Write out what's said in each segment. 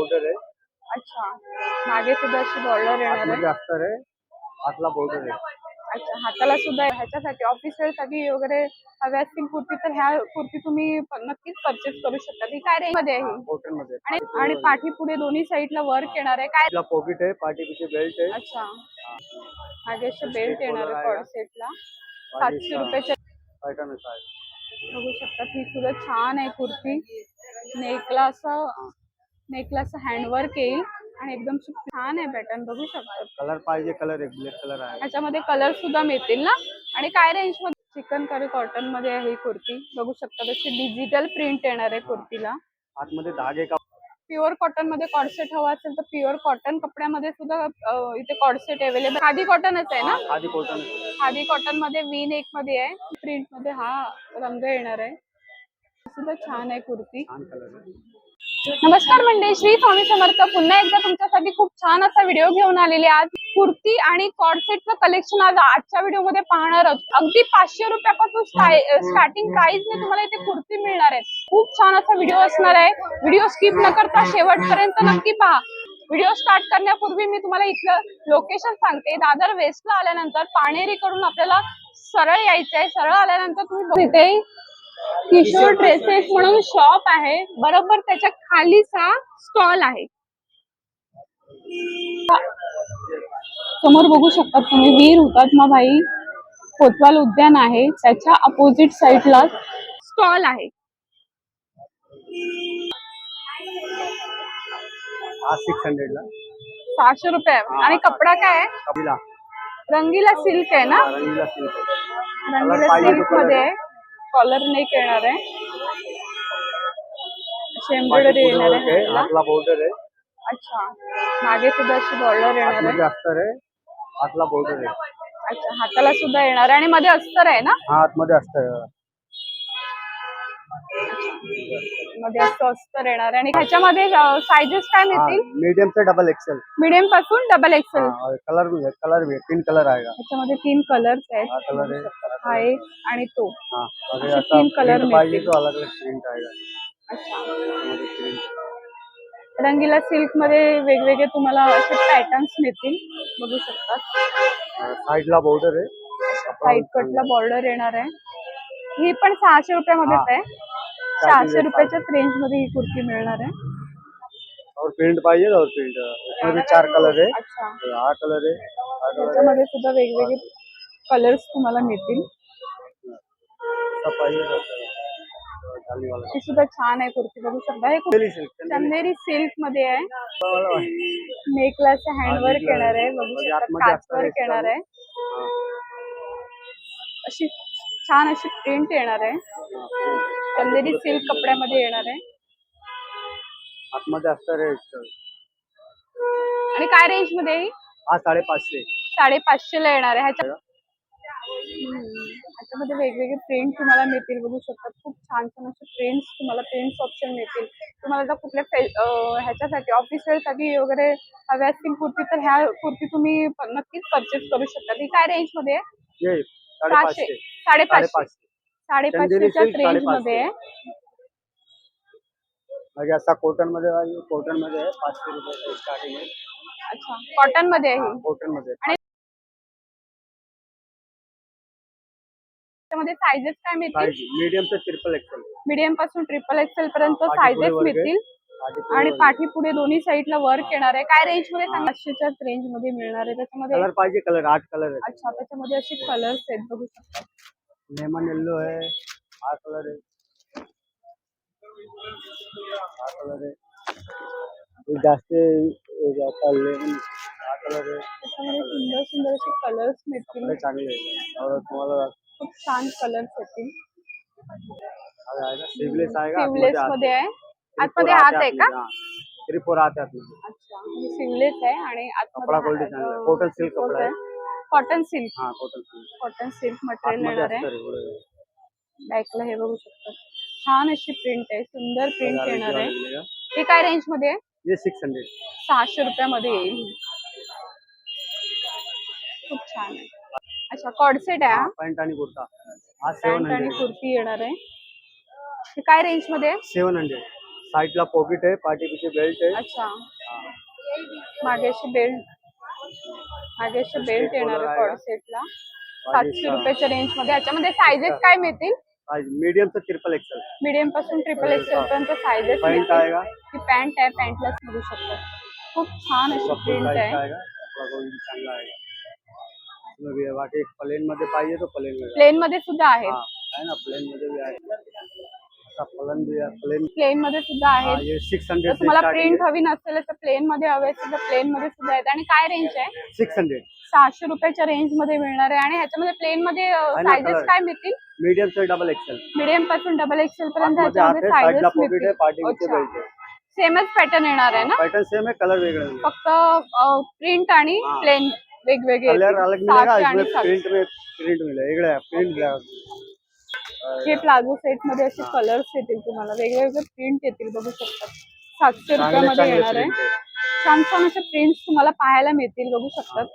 Border आहे. अच्छा. मागे सुद्धा अशी बॉर्डर येणार आहे. अस्तर आहे. आतला बॉर्डर आहे. अच्छा हाताला सुद्धा ह्याच्यासाठी ऑफिस वेअरसाठी वगैरे हव्या असतील कुर्ती तर ह्या कुर्ती तुम्ही प- नक्कीच परचेस करू शकता. ही काय रेंजमध्ये आहे ही? कॉटनमध्ये आणि आणि पाठी पुढे दोन्ही साईडला वर्क येणार आहे. काय आपला पॉकेट आहे. पाठी पिछे बेल्ट आहे. अच्छा. मागे असे बेल्ट येणार आहे collar कॉड सेटला सातशे रुपयाच्या आहे बघू शकता ही सुद्धा छान आहे कुर्ती. नेकला असं नेकला असं हँडवर्क येईल आणि एकदम छान आहे पॅटर्न बघू शकता. कलर पाहिजे कलर एक ब्लॅक कलर आहे. ह्याच्यामध्ये कलर सुद्धा मिळतील ना? आणि काय रेंजमध्ये? चिकन करी कॉटनमध्ये आहे ही कुर्ती. बघू शकता तशी डिजिटल प्रिंट येणार आहे कुर्तीला. आतमध्ये धागे का? प्युअर कॉटनमध्ये कॉडसेट हवा असेल तर प्युअर कॉटन कपड्यामध्ये सुद्धा इथे कॉडसेट अवेलेबल खादी कॉटनच आहे ना? आधी कॉटन खादी कॉटनमध्ये वी नेकमध्ये आहे. प्रिंटमध्ये हा रंग येणार आहे. सुद्धा छान आहे कुर्ती. नमस्कार मंडळी श्री स्वामी समर्थ. पुन्हा एकदा तुमच्यासाठी खूप छान असा व्हिडिओ घेऊन आलेली आज कुर्ती आणि कॉर्सेटचं कलेक्शन आज आजच्या व्हिडिओमध्ये पाहणार आहोत. अगदी पाचशे रुपयापासून स्टार्टिंग प्राइस ने तुम्हाला इथे कुर्ती मिळणार आहे खूप छान असा व्हिडिओ असणार आहे. व्हिडिओ स्किप न करता शेवटपर्यंत नक्की पहा. व्हिडिओ स्टार्ट करण्यापूर्वी मी तुम्हाला इथलं लोकेशन सांगते. दादर वेस्टला आल्यानंतर पाणेरीकडून आपल्याला सरळ यायचं आहे सरळ आल्यानंतर तुम्ही इथे किशोर ड्रेसेस म्हणून शॉप आहे. बरोबर त्याच्या खालीच हा स्टॉल आहे. समोर बघू शकता तुम्ही वीर हुतात्मा भाई कोतवाल उद्यान आहे. त्याच्या अपोजिट साइडला स्टॉल आहे. सिक्स हंड्रेड ला. सहाशे रुपये. आणि कपडा काय आहे? रंगीला सिल्क आहे ना? रंगीला सिल्कमध्ये कॉलर नेक येणार आहे. अशी एम्ब्रॉयडरी येणार आहे. आतला बॉर्डर आहे. अच्छा. मागे सुद्धा अशी बॉर्डर येणार आहे. अस्तर आहे आतला बॉर्डर आहे. अच्छा हाताला सुद्धा येणार आहे आणि मध्ये अस्तर आहे ना? हा आतमध्ये अस्तर आहे. मध्ये असं अस्तर येणार आहे. आणि ह्याच्यामध्ये सायझेस काय मिळतील? मीडियम से डबल एक्सेल मीडियमपासून डबल एक्सेल कलर भी है कलर भी है तीन कलर आएगा. ह्याच्यामध्ये तीन कलर्स हा आहेत कलर है हा एक आणि तो. हाँ अगर असे ऐसा तीन color print पाहिजे मिळतील. तो अलग अलग प्रिंट आएगा. अच्छा. त्यामध्ये print. रंगीला सिल्कमध्ये वेगवेगळे तुम्हाला असे पॅटर्न्स मिळतील. बघू शकतात अं, साईडला बॉर्डर आहे. साईड कटला बॉर्डर येणार आहे. ही पण सहाशे रुपयामध्येच हा. आहे. सहाशे रुपयाच्याच रेंजमध्ये ही कुर्ती मिळणार आहे. और प्रिंट पाहिजे और प्रिंट इसमें भी चार कलर है अच्छा. हा कलर है हा कलर है त्याच्यामध्ये सुद्धा वेगवेगळे कलर्स तुम्हाला मिळतील. सब पाहिजे तो जाली वाला ही सुद्धा छान आहे कुर्ती बघू शकता. हे चंदेरी सिल्कमध्ये आहे. वाला आहे. नेकला असं हँडवर्क येणार आहे. बघू म्हणजे शकता आतमध्ये असणार काचवर्क आहे. येणार आहे. अशी छान अशी प्रिंट येणार आहे. चंदेरी सिल्क कपड्यामध्ये येणार आहे. आतमध्ये आहे आणि काय रेंजमध्ये आहे? ही? हा साडेपाचशे. साडेपाचशे ला येणार आहे. ह्याच्या हम्म. ह्याच्यामध्ये वेगवेगळे प्रिंट तुम्हाला मिळतील बघू शकता खूप छान छान असे प्रिंट्स तुम्हाला प्रिंट्स ऑप्शन मिळतील. तुम्हाला जर कुठल्या फे- अं, ह्याच्यासाठी ऑफिस वेअरसाठी वगैरे हव्या असतील कुर्ती तर ह्या कुर्ती तुम्ही प- नक्कीच परचेस करू शकता. ती काय रेंजमध्ये आहे? साडेपाचशे. साडेपाचशेच्या रेंज. मध्ये आहे. म्हणजे असा कॉटनमध्ये कॉटनमध्ये आहे पाचशे रुपये स्टार्टिंग आहे. अच्छा कॉटनमध्ये आहे ही. कॉटनमध्ये आणि त्याच्यामध्ये सायझेस काय मिळतील? मीडियम ते ट्रिपल एक्सेल मीडियमपासून ट्रिपल एक्सेल पर्यंत आहे. मिळतील. आणि पाठी पुढे दोन्ही साईडला वर्क येणार आहे. काय रेंजमध्ये सांगा? पाचशेच्याच रेंजमध्ये मिळणार आहे. त्याच्यामध्ये कलर पाहिजे कलर आठ कलर अच्छा त्याच्यामध्ये असे कलर्स आहेत बघू शकता. लेमन येल्लो है हा। कलर है। हा कलर है जास्त लेमन हा कलर है। त्याच्यामध्ये सुंदर सुंदर असे कलर्स मिळतील चांगले आहे और तुम्हाला खूप छान कलर्स येतील हा। आएगा स्लीवलेस आएगा सिवलेस मध्ये आहे आतमध्ये हात आहे का थ्री फोर आते आतमध्ये अच्छा सिवलेस आहे आणि कपडा quality चांगला आहे. कपडा आहे. कॉटन सिल्क हा cotton silk cotton silk material आतमध्ये येणार आहे अस्तर आहे पुढे. बॅकला हे बघू शकता। छान अशी प्रिंट आहे सुंदर प्रिंट हज़ार येणार रुपये आहे वाला मिलेगा. हे काय रेंज मध्ये आहे? ये सिक्स हंड्रेड सहाशे रुपयामध्ये येईल खूप छान आहे. अच्छा कॉडसेट आहे हा? पॅन्ट आणि कुर्ता. हा सेवन पॅन्ट आणि हंड्रेड कुर्ती येणार आहे. हे काय रेंज मध्ये आहे? सेवन हंड्रेड साइडला पॉकेट आहे पाठी पिछे बेल्ट आहे. अच्छा. मागे अशी बेल्ट मागे अशी बेल्ट येणार आहे कॉडसेटला सातशे रुपयाच्या रेंजमध्ये. याच्यामध्ये सायझेस काय मिळतील? मीडियम से ट्रिपल एक्सल मीडियमपासून ट्रिपल एक्सेल पर्यंत सायझेस आएगा ही पॅन्ट आहे पॅन्टलाच मिळू शकतो. खूप छान अशी प्रिंट आहे. बाकी प्लेन मध्ये पाहिजे तो प्लेन में प्लेन मध्ये सुद्धा आहेत हाँ है ना. प्लेन मध्ये आहे. प्लेन भी प्लेन प्लेन मध्ये सुद्धा हाँ ये सिक्स हंड्रेड तुम्हाला प्रिंट हवी नसेल तर प्लेन मध्ये हवे असेल तर प्लेन मध्ये सुद्धा आहेत. आणि काय रेंज आहे? सिक्स हंड्रेड सहाशे रुपयाच्या रेंजमध्ये मिळणार आहे. आणि ह्याच्यामध्ये प्लेन मध्ये सायझेस color. काय मिळतील? मीडियम से डबल एक्सल मीडियमपासून डबल एक्सेल पर्यंत ह्याच्यामध्ये आहे सायझेस आहे मिळतील. आहे सेमच पॅटर्न येणार आहे ना? पैटर्न सेम है कलर वेगळे फक्त प्रिंट आणि. प्लेन वेगवेगळे. कलर. अलग. प्रिंट में प्रिंट मिलेगा वेगळं आहे प्रिंट हे प्लाझो सेटमध्ये असे कलर्स येतील तुम्हाला. वेगवेगळे प्रिंट येतील बघू शकता. सातशे रुपयामध्ये येणार आहे. छान छान असे प्रिंट्स तुम्हाला पाहायला मिळतील बघू शकतात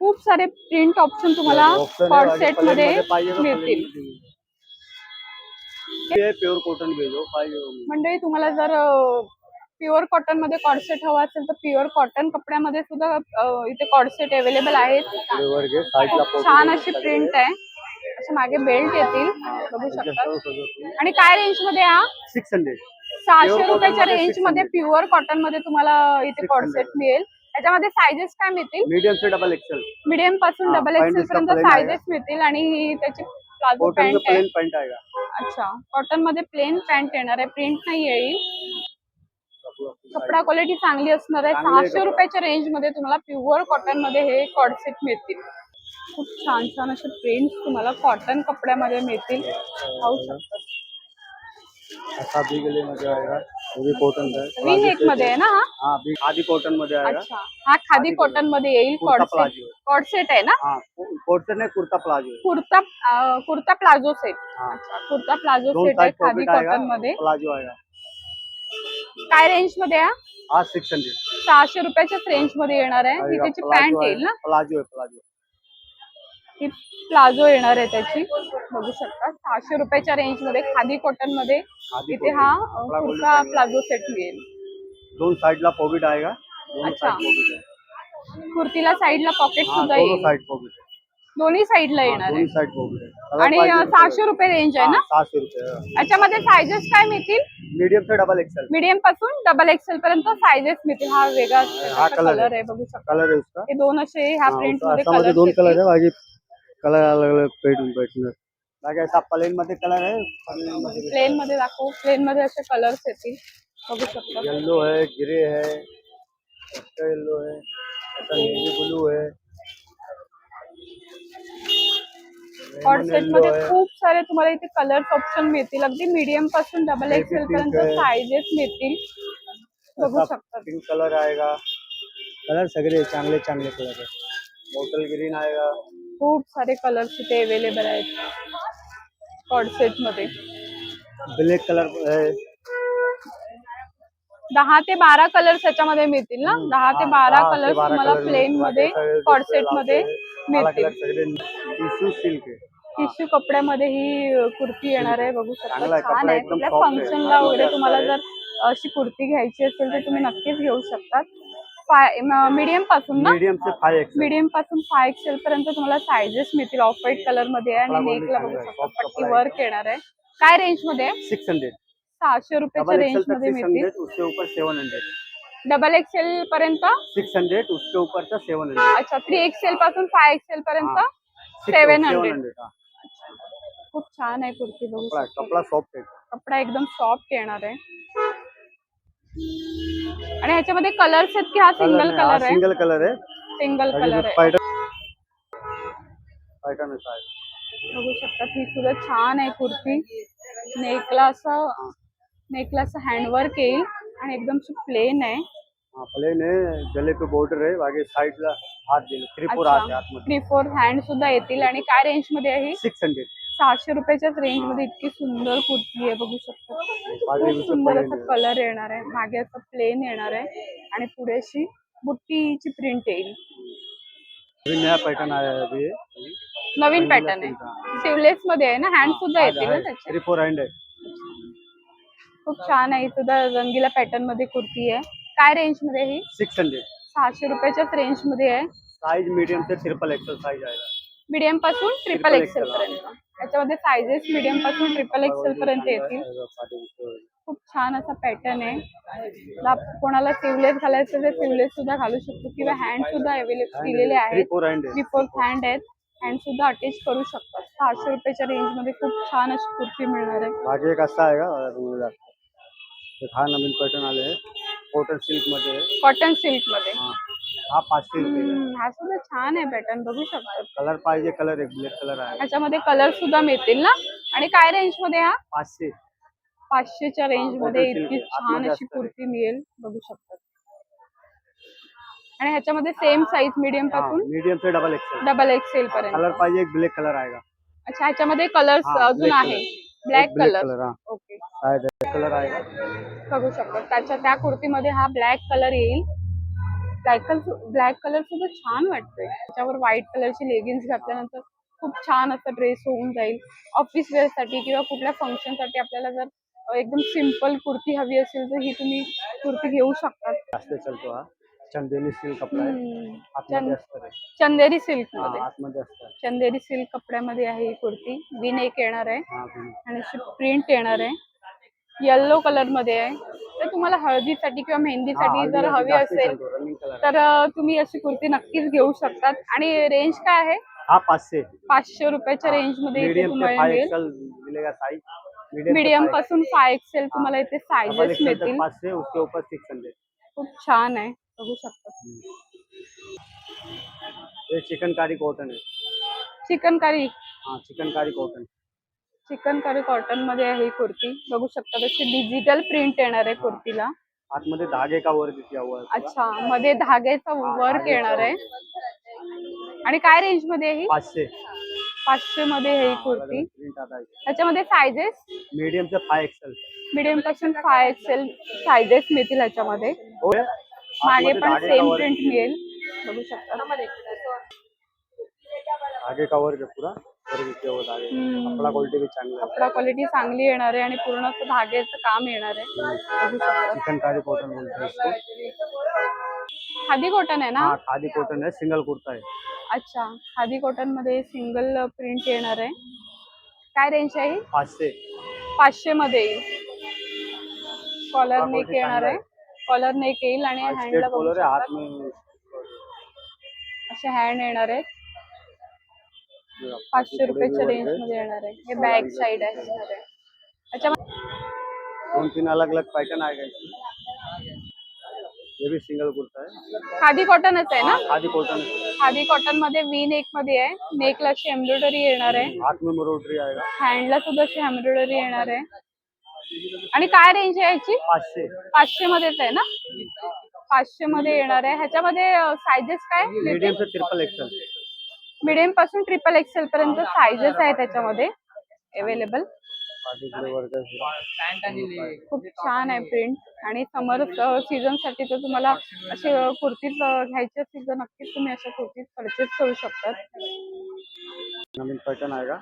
खूप सारे प्रिंट ऑप्शन तुम्हाला बाकी सेटमध्ये मिळतील. प्युअर कॉटन मंडळी तुम्हाला जर प्युअर कॉटनमध्ये कॉडसेट हवा असेल तर प्युअर कॉटन कपड्यामध्ये सुद्धा इथे कॉडसेट अवेलेबल आहेत. छान अशी प्रिंट आहे. असे मागे बेल्ट येतील. बघू शकता. आणि काय रेंजमध्ये हा? सिक्स हंड्रेड सहाशे रुपयाच्या रेंजमध्ये 600. प्युअर कॉटनमध्ये तुम्हाला इथे 600. कॉडसेट मिळेल. त्याच्यामध्ये सायझेस काय मिळतील? मीडियम से डबल एक्सल मीडियमपासून हा, डबल एक्सेल पर्यंत सायझेस मिळतील आणि ही त्याची प्लाझो पॅन्ट आहे. अच्छा. कॉटनमध्ये प्लेन पॅन्ट येणार आहे. प्रिंट नाही येईल. कपडा क्वालिटी चांगली असणार आहे. सहाशे. रुपयाच्या रेंजमध्ये तुम्हाला प्युअर कॉटनमध्ये हे कॉडसेट मिळतील. खूप छान छान असे प्रिंट तुम्हाला कॉटन कपड्यामध्ये मिळतील. पाहू शकता. ऐसा भी गले मध्ये आएगा वो भी कॉटन का है वी नेकमध्ये आहे ना हा? हाँ आधी कॉटनमध्ये आएगा अच्छा. हा खादी कॉटनमध्ये येईल. प्लाजो है। कॉडसेट आहे. ना? हाँ कॉटन नहीं कुर्ता प्लाजो है कुर्ता कुर्ता प्लाझो सेट अच्छा कुर्ता प्लाझो सेट आहे खादी कॉटनमध्ये. प्लाजो आएगा काय रेंजमध्ये आहे हाँ? सिक्स हंड्रेड सहाशे रुपयाच्याच रेंजमध्ये येणार आहे. ही त्याची पॅन्ट येईल ना? प्लाजो है प्लाजो ही प्लाझो येणार आहे त्याची. बघू शकता. सहाशे रुपयाच्या रेंजमध्ये खादी कॉटन. मध्ये इथे. हा कुर्ता प्लाझो सेट मिळेल. दोन साइडला पॉकेट आएगा दोनों अच्छा. कुर्तीला साईडला पॉकेट सुद्धा येईल. साइड पॉकेट दोन्ही साईडला येणार आहे. साइड पॉकेट आणि सहाशे. रुपये रेंज आहे ना? सहाशे रुपये. याच्यामध्ये सायझेस काय मिळतील? मीडियम से डबल एक्सल मीडियमपासून डबल एक्सेल पर्यंत सायझेस मिळतील. हा वेगळा कलर आहे. आहे बघू शकता. कलर है उसका. हे दोन असे ह्या प्रिंटमध्ये दोन कलर है बाकी कलर अलग अलग पैटर्न पैटर्न बाकी ऐसा प्लेन मध्ये कलर है प्लेन मध्ये प्लेन मध्ये दाखवू प्लेन मध्ये असे कलर्स येतील बघू शकता येलो है ग्रे है एक्स्ट्रा येलो है ऐसा नेवी ब्लू है। हॉट lemon सेट मध्ये खूप सारे तुम्हाला इथे कलर्स ऑप्शन मिळतील अगदी मीडियम पासून डबल एक्सेल पर्यंत आहे. सायझेस मिळतील बघू शकता पिंक कलर आएगा। कलर सगळे चांगले चांगले कलर है। बॉटल ग्रीन आएगा। खूप सारे कलर्स इथे अवेलेबल आहेत. हॉट सेटमध्ये. ब्लैक कलर दहा ते बारा कलर्स याच्यामध्ये मिळतील ना? दहा ते बारा कलर्स तुम्हाला प्लेन. मध्ये बाकी सगळे हॉट दुसरे सेटमध्ये मिळतील. टिश्यू सिल्क टिश्यू कपड्यामध्ये ही कुर्ती येणार आहे बघू शकता. छान आहे. कुठल्या. फंक्शनला वगैरे तुम्हाला. जर अशी कुर्ती घ्यायची असेल तर तुम्ही नक्कीच घेऊ शकतात मीडियमपासून ना? मीडियम से फाइव एक्सल मीडियमपासून फाय एक्सेल पर्यंत तुम्हाला सायझेस मिळतील. ऑफ व्हाईट कलरमध्ये आहे आणि नेकला बघू शकता. पट्टी वर्क येणार आहे. काय रेंजमध्ये? सिक्स हंड्रेड सहाशे रुपयाच्या रेंजमध्ये मिळतील. उसके ऊपर सेवन हंड्रेड डबल एक्सेल पर्यंत? सिक्स हंड्रेड उसके ऊपर का सेवन हंड्रेड अच्छा थ्री एक्सेल पासून फाय एक्सेल पर्यंत. सेवन हंड्रेड खूप छान आहे कुर्ती बघू कपड़ा सॉफ्ट कपडा एकदम सॉफ्ट येणार आहे. आणि ह्याच्यामध्ये कलर्स आहेत की हा सिंगल कलर आहे? सिंगल कलर है सिंगल कलर आहे. बघू शकता ही सुद्धा छान आहे कुर्ती. नेकला असं नेकला असं हँडवर्क येईल आणि एकदम प्लेन आहे. हाँ प्लेन है गले पे बॉर्डर है बाकी साइडला हाथ दिले. थ्री फोर है मध्ये थ्री फोर हँड सुद्धा येतील. आणि काय रेंजमध्ये आहे? ही सिक्स हंड्रेड सहाशे रुपयाच्याच रेंजमध्ये इतकी सुंदर कुर्ती आहे बघू शकता. खूप सुंदर असा आहे. कलर येणार आहे. मागे असं प्लेन येणार आहे. आणि पुढे अशी बुट्टीची प्रिंट येईल. पैटर्न। नवीन पॅटर्न आहे. सिवलेस मध्ये आहे ना? हँड सुद्धा ना त्याचे? है खूप छान आहे सुद्धा रंगीला पॅटर्नमध्ये कुर्ती आहे. काय रेंजमध्ये ही? सिक्स हंड्रेड सहाशे रुपयाच्याच रेंजमध्ये आहे. साइज मीडियम से ट्रिपल एक्सल साइज आएगा मीडियमपासून ट्रिपल एक्सेल पर्यंत. त्याच्यामध्ये सायझेस मीडियमपासून ट्रिपल एक्सेल पर्यंत येतील. खूप छान असा पॅटर्न आहे. ला- कोणाला सिवलेस घालायचं तर सिवलेस सुद्धा घालू शकतो किंवा हँड सुद्धा अवेलेबल दिलेले आहेत. फोर थ्री फोर्थ हँड आहेत. हँड सुद्धा अटॅच करू शकतात. सहाशे रुपयाच्या रेंजमध्ये खूप छान अशी कुर्ती मिळणार आहे. आगे एक असा जाके एक हा नवीन पॅटर्न आले आहे. कॉटन सिल्कमध्ये आहे. कॉटन सिल्कमध्ये. हा पाचशे रुपये. हम्म, हा सुद्धा छान आहे पॅटर्न बघू शकतात कलर पाहिजे कलर एक ब्लॅक कलर आहे. ह्याच्यामध्ये कलर सुद्धा मिळतील ना? आणि काय रेंजमध्ये हा? पाचशे. पाचशेच्या रेंजमध्ये silk इतकी आहे. छान आतमध्ये अशी असतं. कुर्ती मिळेल बघू शकतात आणि ह्याच्यामध्ये सेम साईज मीडियमपासून मीडियम से डबल एक्सल डबल एक्सेल पर्यंत. कलर पाहिजे एक ब्लॅक कलर आएगा अच्छा ह्याच्यामध्ये कलर्स हा, अजून black आहे. ब्लॅक एक black कलर color, हा. ओके कलर आएगा बघू शकतो. त्याच्या त्या कुर्तीमध्ये हा ब्लॅक कलर येईल. ब्लॅक कलर ब्लॅक कलर सुद्धा छान वाटतोय. त्याच्यावर व्हाईट कलरची लेगिन्स घातल्यानंतर खूप छान असा ड्रेस होऊन जाईल. ऑफिस वेअरसाठी किंवा कुठल्या फंक्शनसाठी आपल्याला जर एकदम सिंपल कुर्ती हवी असेल तर ही तुम्ही कुर्ती घेऊ शकतात जास्त चलतो हा. चंदेली सिल्क कपडा आहे. चंदेरी सिल्कमध्ये. चंदेरी सिल्क कपड्यामध्ये आहे ही कुर्ती. विन एक येणार आहे. आणि अशी प्रिंट येणार आहे. येल्लो कलरमध्ये आहे. तर तुम्हाला हळदीसाठी किंवा मेहंदीसाठी जर हवी असेल तर तुम्ही अशी कुर्ती नक्कीच घेऊ शकतात. आणि रेंज काय आहे? हा पाचशे. पाचशे रुपयाच्या रेंजमध्ये मीडियम तुम्हाला मिळेल. मीडियमपासून फाय एक्सेल तुम्हाला इथे सायझेस मिळतील. पाचशे उसके ऊपर सिक्स हंड्रेड खूप छान आहे. बघू शकता. चिकनकारी कॉटन है चिकनकारी. हाँ चिकनकारी कॉटन चिकनकारी कॉटनमध्ये आहे ही कुर्ती. बघू शकता तशी डिजिटल प्रिंट येणार आहे कुर्तीला. आतमध्ये धागे का वर्क है पूरा. अच्छा मध्ये धाग्याचा वर्क येणार आहे. आणि काय रेंजमध्ये आहे ही? पाचशे. पाचशे मध्ये आहे ही कुर्ती. त्याच्यामध्ये सायझेस मीडियम से फाइव एक्सल मीडियमपासून फाय एक्सेल सायझेस मिळतील ह्याच्यामध्ये. हो? मागे पण सेम प्रिंट मिळेल. बघू शकता. धागे का वर्क पूरा? कपड़ा क्वालिटी चांगला कपडा क्वालिटी चांगली येणार आहे आणि पूर्ण असं धाग्याचं काम येणार आहे. चिकनकारी कॉटन खादी कॉटन आहे ना? हाँ खादी कॉटन है सिंगल कुर्ता है अच्छा खादी कॉटनमध्ये सिंगल प्रिंट येणार आहे. काय रेंज आहे? पाचशे. पाचशे मध्ये येईल. कॉलर नेक येणार आहे. कॉलर नेक येईल आणि हँडला असे हँड येणार आहेत. पाचशे रुपयाच्या रेंजमध्ये येणार आहे. हे बॅक साइड आहे. आहे दोन तीन अलग अलग पैटर्न भी सिंगल कुर्ता है खादी कॉटनच आहे ना? खादी कॉटन खादी कॉटनमध्ये वी नेकमध्ये आहे. नेकला अशी एम्ब्रॉयडरी येणार आहे. में एम्ब्रॉयडरी हँडला सुद्धा अशी एम्ब्रॉयडरी येणार आहे. आणि काय रेंज आहे याची? पाचशे. पाचशे मध्येच आहे ना? पाचशे मध्ये येणार आहे. ह्याच्यामध्ये सायझेस काय? मीडियम ट्रिपल एक्सल मिडियमपासून ट्रिपल एक्सेल पर्यंत सायझेस आहे त्याच्यामध्ये. अवेलेबल है. खूप छान आहे प्रिंट आणि समर सीझनसाठी तर तुम्हाला असे कुर्तीज घ्यायचे असतील तर नक्कीच तुम्ही अशा कुर्तीज परचेस करू शकतात. नवीन पैटर्न आएगा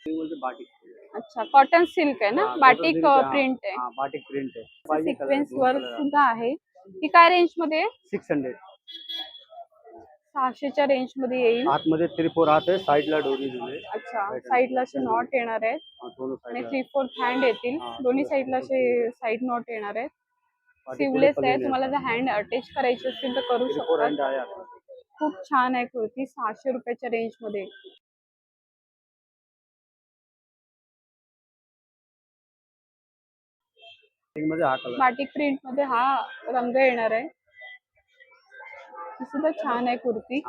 ये बोलते बाटिक अच्छा कॉटन सिल्क आहे ना? हाँ, बाटिक है, प्रिंट आहे. हाँ बाटिक प्रिंट है पाहिजे सिक्वेन्स वर्क सुद्धा आहे. ही काय रेंजमध्ये आहे? सिक्स हंड्रेड सहाशेच्या रेंजमध्ये येईल. आतमध्ये थ्री फोर हात आहे साईडला डोरी दिली. अच्छा साईडला असे नॉट येणार आहेत. आणि थ्री फोर्थ हँड येतील. दोन्ही साईडला असे साईड नॉट येणार आहेत. सिवलेस आहे. तुम्हाला जर हँड अटॅच करायचे असतील तर करू फोर शकता. खूप छान आहे कुर्ती. सहाशे रुपयाच्या रेंजमध्ये बाटिक प्रिंटमध्ये हा रंग येणार आहे. ही सुद्धा छान आहे कुर्ती.